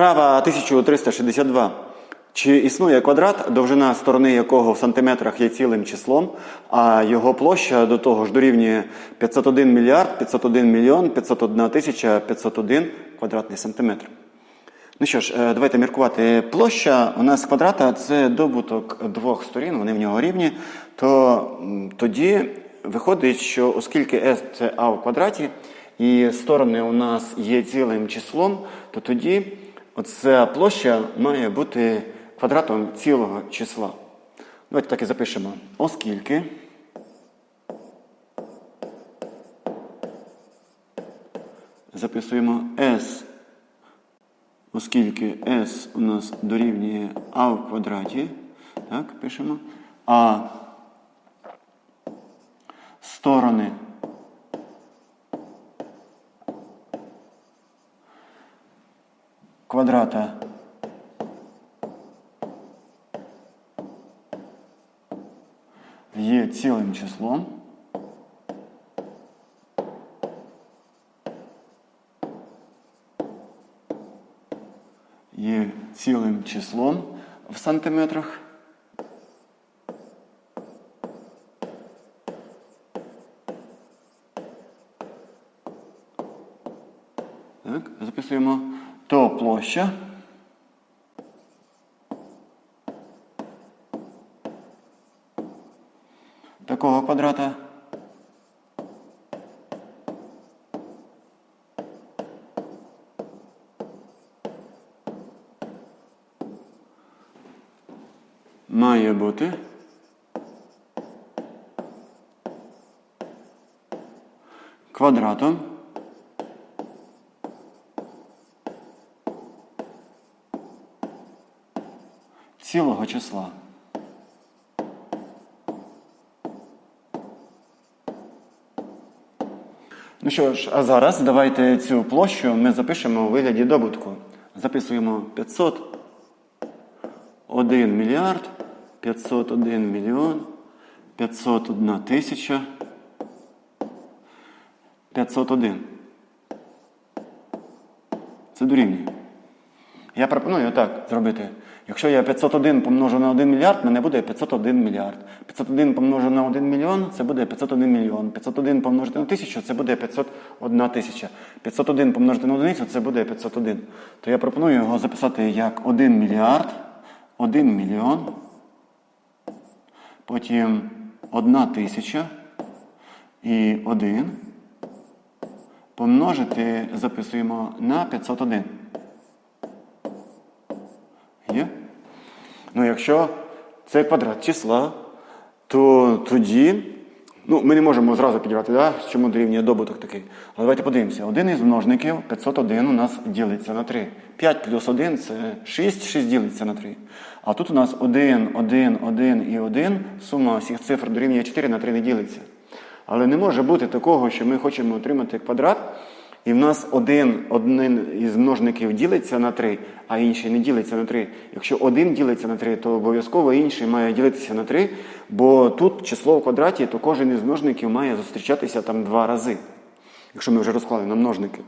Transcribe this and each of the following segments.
Вправа 1362. Чи існує квадрат, довжина сторони якого в сантиметрах є цілим числом, а його площа до того ж дорівнює 501 мільярд, 501 мільйон, 501 тисяча 501 квадратний сантиметр? Ну що ж, е, давайте міркувати. Площа у нас квадрата це добуток двох сторін, вони в нього рівні. То тоді виходить, що оскільки s це а в квадраті, і сторони у нас є цілим числом, то тоді оця площа має бути квадратом цілого числа. Давайте так і запишемо. Оскільки записуємо s оскільки s у нас дорівнює а в квадраті, так, пишемо, а сторони квадрата є цілим числом. є цілим числом в сантиметрах. Так, записуємо то площа. Такого квадрата. має бути квадратом цілого числа. Ну що ж, а зараз давайте цю площу ми запишемо у вигляді добутку. Записуємо 500 1 мільярд 501 мільйон 501 тисяча 501. Це дорівнює. Я пропоную так зробити. Якщо я 501 помножу на 1 мільярд, мене буде 501 мільярд. 501 помножу на 1 мільйон, це буде 501 мільйон. 501 помножити на тисячу, це буде 501 тисяча. 501 помножити на одиницю, це буде 501. То я пропоную його записати як 1 мільярд. 1 мільйон, потім 1 тисяча і 1 помножити записуємо на 501. Є? Ну, якщо це квадрат числа, то тоді, ну, ми не можемо зразу підібрати, да? чому дорівнює добуток такий. Але давайте подивимося. Один із множників 501 у нас ділиться на 3. 5 плюс 1 це 6, 6 ділиться на 3. А тут у нас 1, 1, 1 і 1. Сума всіх цифр дорівнює 4 на 3 не ділиться. Але не може бути такого, що ми хочемо отримати квадрат, і в нас один, один із множників ділиться на 3, а інший не ділиться на 3. Якщо один ділиться на 3, то обов'язково інший має ділитися на 3, бо тут число в квадраті, то кожен із множників має зустрічатися там два рази. Якщо ми вже розклали на множники.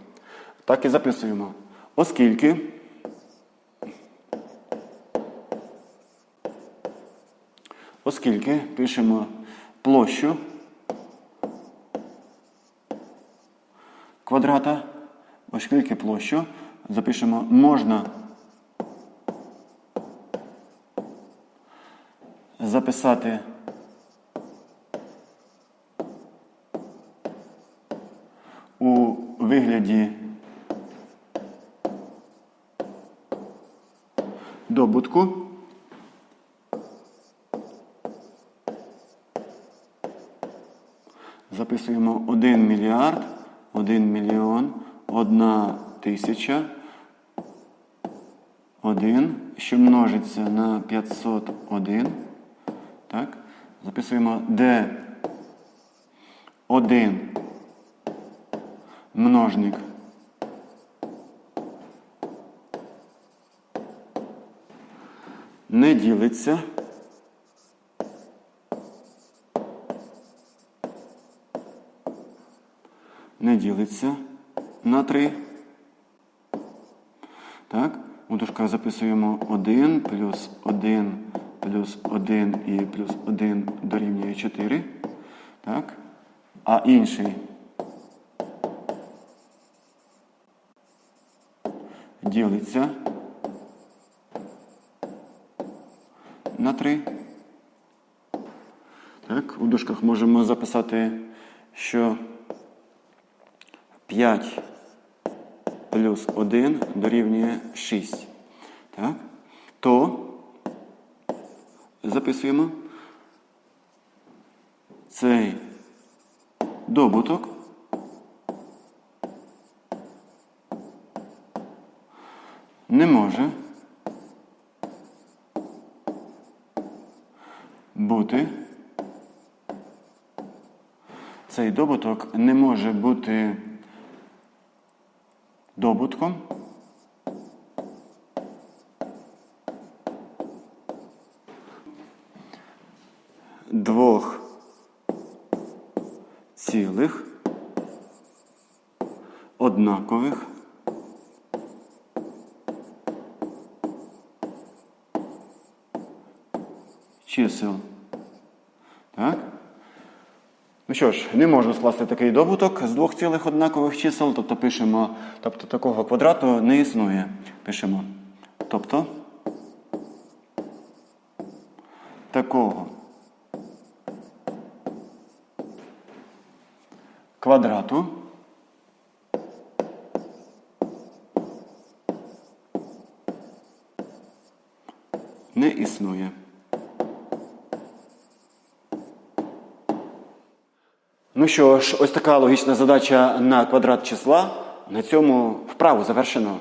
Так і записуємо. Оскільки Оскільки пишемо площу квадрата, оскільки площу запишемо можна записати у вигляді добутку. Записуємо 1 мільярд, 1 мільйон, 1 тисяча, 1, що множиться на 501. Так? Записуємо де 1 множник. Не ділиться. Не ділиться на 3. Так? У дужках записуємо 1 плюс 1 плюс 1 і плюс 1 дорівнює 4. Так? А інший ділиться на 3. Так, у дужках можемо записати, що 5 плюс 1 дорівнює 6. Так? То записуємо цей добуток не може бути. Цей добуток не може бути добутком. Двох цілих однакових чисел. Так? Ну що ж, не можу скласти такий добуток з двох цілих однакових чисел, тобто пишемо, тобто такого квадрату не існує. Пишемо. Тобто такого квадрату не існує. Ну що ж, ось така логічна задача на квадрат числа. На цьому вправу завершено.